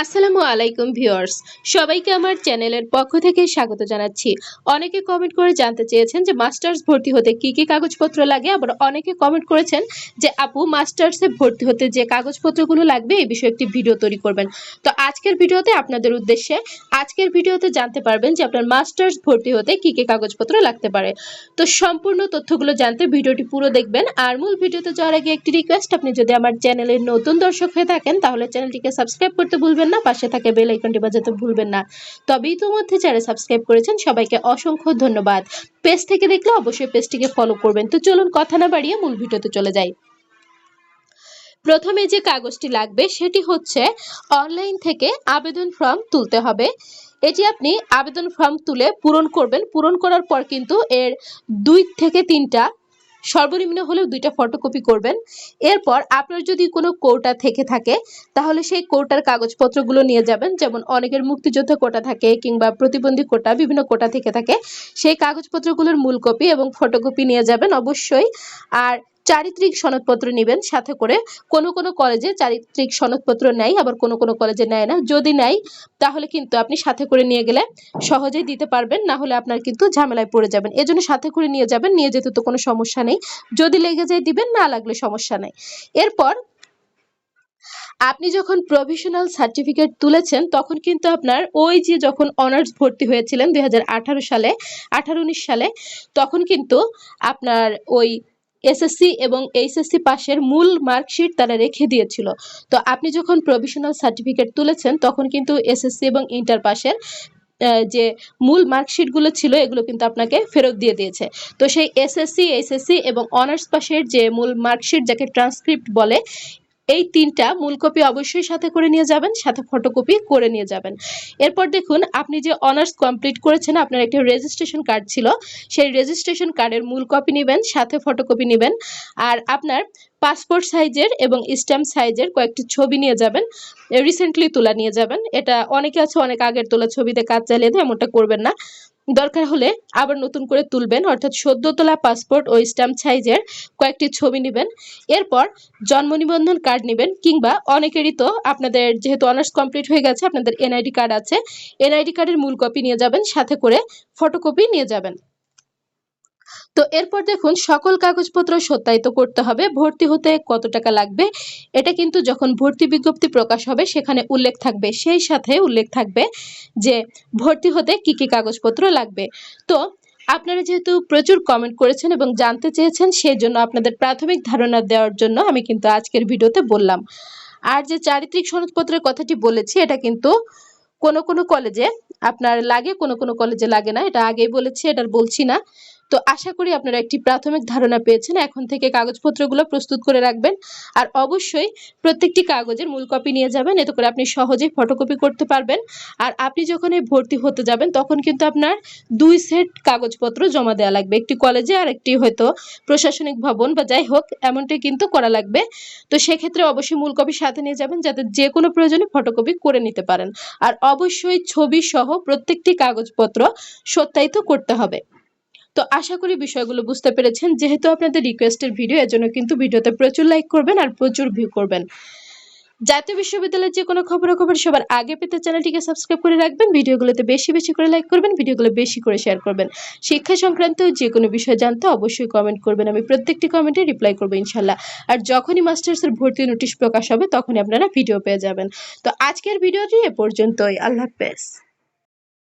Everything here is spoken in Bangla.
আসসালামু আলাইকুম ভিউয়ার্স। সবাইকে আমার চ্যানেলের পক্ষ থেকে স্বাগত জানাচ্ছি। অনেকে কমেন্ট করে জানতে চেয়েছেন যে মাস্টার্স ভর্তি হতে কি কি কাগজপত্র লাগে, আবার অনেকে কমেন্ট করেছেন যে, আপু মাস্টার্সে ভর্তি হতে যে কাগজপত্রগুলো লাগবে, এই বিষয়ে একটি ভিডিও তৈরি করবেন। তো আজকের ভিডিওতে আপনাদের উদ্দেশ্যে, আজকের ভিডিওতে জানতে পারবেন যে আপনার মাস্টার্স ভর্তি হতে কি কি কাগজপত্র লাগতে পারে। তো সম্পূর্ণ তথ্যগুলো জানতে ভিডিওটি পুরো দেখবেন। আর মূল ভিডিওতে যাওয়ার আগে একটি রিকোয়েস্ট আপনি যদি আমার চ্যানেলের নতুন দর্শক হয়ে থাকেন, তাহলে চ্যানেলটিকে সাবস্ক্রাইব করতে ভুলবেন না, পাশে থাকে বেল আইকনটি বাজাতে ভুলবেন না। তবে ইতিমধ্যে যারা সাবস্ক্রাইব করেছেন, সবাইকে অসংখ্য ধন্যবাদ। পেজ থেকে দেখলে অবশ্যই পেজটিকে ফলো করবেন। তো চলুন কথা না বাড়িয়ে মূল ভিডিওতে চলে যাই। প্রথমে যে কাগজটি লাগবে, সেটি হচ্ছে অনলাইন থেকে আবেদন ফর্ম তুলতে হবে। এটি আপনি আবেদন ফর্ম তুলে পূরণ করবেন। পূরণ করার পর কিন্তু এর দুই থেকে তিনটা সর্বনিম্ন হলেও দুইটা ফটোকপি করবেন। এরপর আপনার যদি কোনো কোটা থেকে থাকে, তাহলে সেই কোটার কাগজপত্রগুলো নিয়ে যাবেন। যেমন অনেকের মুক্তিযোদ্ধা কোটা থাকে কিংবা প্রতিবন্ধী কোটা বিভিন্ন কোটা থেকে থাকে। সেই কাগজপত্রগুলোর মূল কপি এবং ফটোকপি নিয়ে যাবেন অবশ্যই। আর চারিত্রিক সনদপত্র নেবেন। সাথে করে কোনো কোনো কলেজে চারিত্রিক সনদপত্র নেয়, আবার কোনো কোনো কলেজে নেয় না। যদি নেয়, তাহলে কিন্তু আপনি সাথে করে নিয়ে গেলে সহজেই দিতে পারবেন, না হলে আপনার কিন্তু ঝামেলায় পড়ে যাবেন। এজন্য সাথে করে নিয়ে যাবেন, নিয়ে যেতে তো কোনো সমস্যা নেই। যদি লেগে যায় দিবেন, না লাগলে সমস্যা নেই। এরপর আপনি যখন প্রভিশনাল সার্টিফিকেট তুলেছেন, তখন কিন্তু আপনার ওই যে যখন অনার্স ভর্তি হয়েছিলেন দুই হাজার আঠারো সালে, আঠারো উনিশ সালে, তখন কিন্তু আপনার ওই এসএসসি এবং এইচএসসি পাশের মূল মার্কশিট তারা রেখে দিয়েছিল। তো আপনি যখন প্রভিশনাল সার্টিফিকেট তুলেছেন, তখন কিন্তু এসএসসি এবং ইন্টার পাশের যে মূল মার্কশিটগুলো ছিল, এগুলো কিন্তু আপনাকে ফেরত দিয়ে দিয়েছে। তো সেই এসএসসি এইচএসসি এবং অনার্স পাশের যে মূল মার্কশিট, যাকে ট্রান্সক্রিপ্ট বলে এই তিনটা মূল কপি অবশ্যই সাথে করে নিয়ে যাবেন, সাথে ফটোকপি করে নিয়ে যাবেন। এরপর দেখুন, আপনি যে অনার্স কমপ্লিট করেছেন, আপনার একটা রেজিস্ট্রেশন কার্ড ছিল। সেই রেজিস্ট্রেশন কার্ডের মূল কপি নেবেন, সাথে ফটোকপি নেবেন। আর আপনার পাসপোর্ট সাইজের এবং স্ট্যাম্প সাইজের কয়েকটি ছবি নিয়ে যাবেন। রিসেন্টলি তোলা নিয়ে যাবেন। এটা অনেকে আছে, অনেক আগের তোলা ছবিতে কাজ চালিয়ে দেয়, এমনটা করবেন না। দরকার হলে আবার নতুন করে তুলবেন, অর্থাৎ সদ্য তোলা পাসপোর্ট ও স্ট্যাম্প সাইজের কয়েকটি ছবি নেবেন। এরপর জন্ম নিবন্ধন কার্ড নেবেন, কিংবা অনেকেরই তো আপনাদের যেহেতু অনার্স কমপ্লিট হয়ে গেছে, আপনাদের এনআইডি কার্ড আছে, এনআইডি কার্ডের মূল কপি নিয়ে যাবেন, সাথে করে ফটোকপি নিয়ে যাবেন। তো এরপর দেখুন, সকল কাগজপত্র সত্যায়িত করতে হবে। ভর্তি হতে কত টাকা লাগবে? এটা কিন্তু যখন ভর্তি বিজ্ঞপ্তি প্রকাশ হবে, সেখানে উল্লেখ থাকবে, সেই সাথে উল্লেখ থাকবে যে ভর্তি হতে কি কি কাগজপত্র লাগবে। তো আপনারা যেহেতু প্রচুর কমেন্ট করেছেন এবং জানতে চেয়েছেন, সেই জন্য আপনাদের প্রাথমিক ধারণা দেওয়ার জন্য আমি কিন্তু আজকের ভিডিওতে বললাম। আর যে চারিত্রিক সনদপত্রের কথাটি বলেছি, এটা কিন্তু কোনো কোনো কলেজে আপনার লাগে কোনো কোনো কলেজে লাগে না। এটা আগেই বলেছি, এটার বলছি না। তো আশা করি আপনারা একটি প্রাথমিক ধারণা পেয়েছেন। এখন থেকে কাগজপত্রগুলো প্রস্তুত করে রাখবেন। আর অবশ্যই প্রত্যেকটি কাগজের মূল কপি নিয়ে যাবেন। এতে করে আপনি সহজেই ফটোকপি করতে পারবেন। আর আপনি যখন এই ভর্তি হতে যাবেন, তখন কিন্তু আপনার দুই সেট কাগজপত্র জমা দেওয়া লাগবে। একটি কলেজে আর একটি হয়তো প্রশাসনিক ভবন বা যাই হোক, এমনটাই কিন্তু করা লাগবে। তো সেক্ষেত্রে অবশ্যই মূল কপি সাথে নিয়ে যাবেন, যাতে যে কোনো প্রয়োজনে ফটোকপি করে নিতে পারেন। আর অবশ্যই ছবি সহ প্রত্যেকটি কাগজপত্র সত্যায়িত করতে হবে। তো আশা করি বিষয়গুলো বুঝতে পেরেছেন। যেহেতু আপনাদের রিকোয়েস্টের ভিডিও এজন্য কিন্তু ভিডিওতে প্রচুর লাইক করবেন আর প্রচুর ভিউ করবেন। জাতীয় বিশ্ববিদ্যালয়ের যে কোনো খবরাখবর সবার আগে পেতে চ্যানেলটিকে সাবস্ক্রাইব করে রাখবেন। ভিডিওগুলোতে বেশি বেশি করে লাইক করবেন, ভিডিওগুলো বেশি করে শেয়ার করবেন। শিক্ষা সংক্রান্ত যে কোনো বিষয় জানতে অবশ্যই কমেন্ট করবেন। আমি প্রত্যেকটি কমেন্টে রিপ্লাই করব, ইনশাল্লাহ। আর যখনই মাস্টার্সের ভর্তি নোটিশ প্রকাশ হবে, তখনই আপনারা ভিডিও পেয়ে যাবেন। তো আজকের ভিডিওটি এ পর্যন্তই। আল্লাহ হাফেজ।